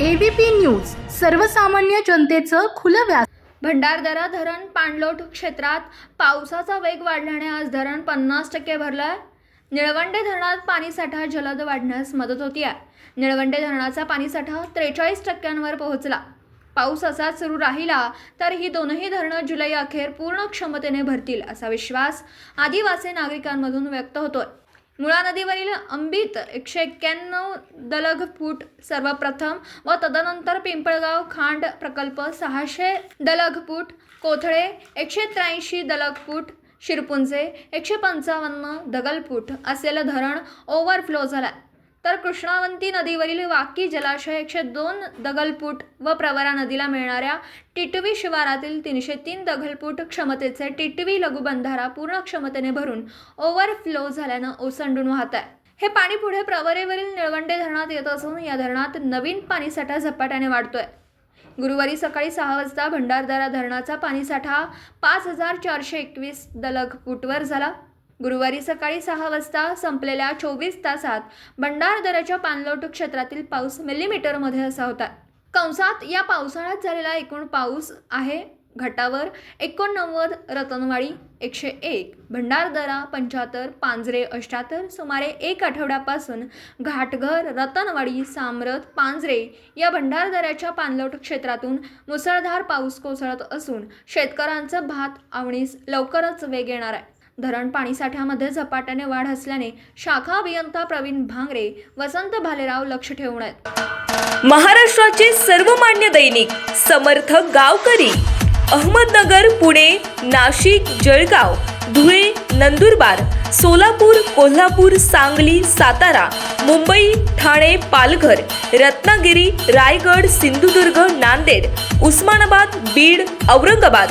ABP news सर्वसामान्य जनतेचं खुलं व्यास भंडारदरा धरण पाणलोट क्षेत्रात पावसाचा वेग वाढल्याने आज धरण पन्नास टक्के भरलं आहे निळवंडे धरणात पाणीसाठा जलद वाढण्यास मदत होती आहे निळवंडे धरणाचा पाणीसाठा त्रेचाळीस टक्क्यांवर पोहोचला. पाऊस असाच सुरू राहिला तर ही दोनही धरणं जुलै अखेर पूर्ण क्षमतेने भरतील असा विश्वास आदिवासी नागरिकांमधून व्यक्त होतोय. मुळा नदीवरील अंबित एकशे एक्क्याण्णव दलग फूट सर्वप्रथम व तदनंतर पिंपळगाव खांड प्रकल्प सहाशे दलग फूट कोथळे एकशे त्र्याऐंशी दलग फूट शिरपुंजे एकशे पंचावन्न दगलफूट असलेलं धरण ओव्हरफ्लो झालं. तर कृष्णावंती नदीवरील वाकी जलाशय एकशे दोन दगलपूट व प्रवरा नदीला मिळणाऱ्या टिटवी शिवारातील तीनशे तीन दगलपूट क्षमतेचे टिटवी लघुबंधारा पूर्ण क्षमतेने भरून ओव्हरफ्लो झाल्यानं ओसंडून वाहत आहे. हे पाणी पुढे प्रवरेवरील निळवंडे धरणात येत असून या धरणात नवीन पाणीसाठा झपाट्याने वाढतोय. गुरुवारी सकाळी सहा वाजता भंडारदरा धरणाचा पाणीसाठा पाच हजार चारशे एकवीस दलग फूटवर झाला. गुरुवारी सकाळी सहा वाजता संपलेल्या चोवीस तासात भंडारदऱ्याच्या पाणलोट क्षेत्रातील पाऊस मिलीमीटरमध्ये असा होता. कंसात या पावसाळ्यात झालेला एकूण पाऊस आहे घाटावर एकोणनव्वद रतनवाडी एकशे एक भंडारदरा पंच्याहत्तर पांजरे अष्ट्याहत्तर सुमारे एक आठवड्यापासून घाटघर रतनवाडी सामरत पांजरे या भंडारदऱ्याच्या पाणलोट क्षेत्रातून मुसळधार पाऊस कोसळत असून शेतकऱ्यांचं भात आवणीस लवकरच वेग येणार आहे. धरण पाणीसाठ्यामध्ये झपाट्याने वाढ असल्याने शाखा अभियंता प्रवीण भांगरे वसंत भालेराव लक्ष ठेवून आहेत. महाराष्ट्राचे सर्वमान्य दैनिक समर्थ गावकरी अहमदनगर पुणे नाशिक जळगाव धुळे नंदुरबार सोलापूर कोल्हापूर सांगली सातारा मुंबई ठाणे पालघर रत्नागिरी रायगड सिंधुदुर्ग नांदेड उस्मानाबाद बीड औरंगाबाद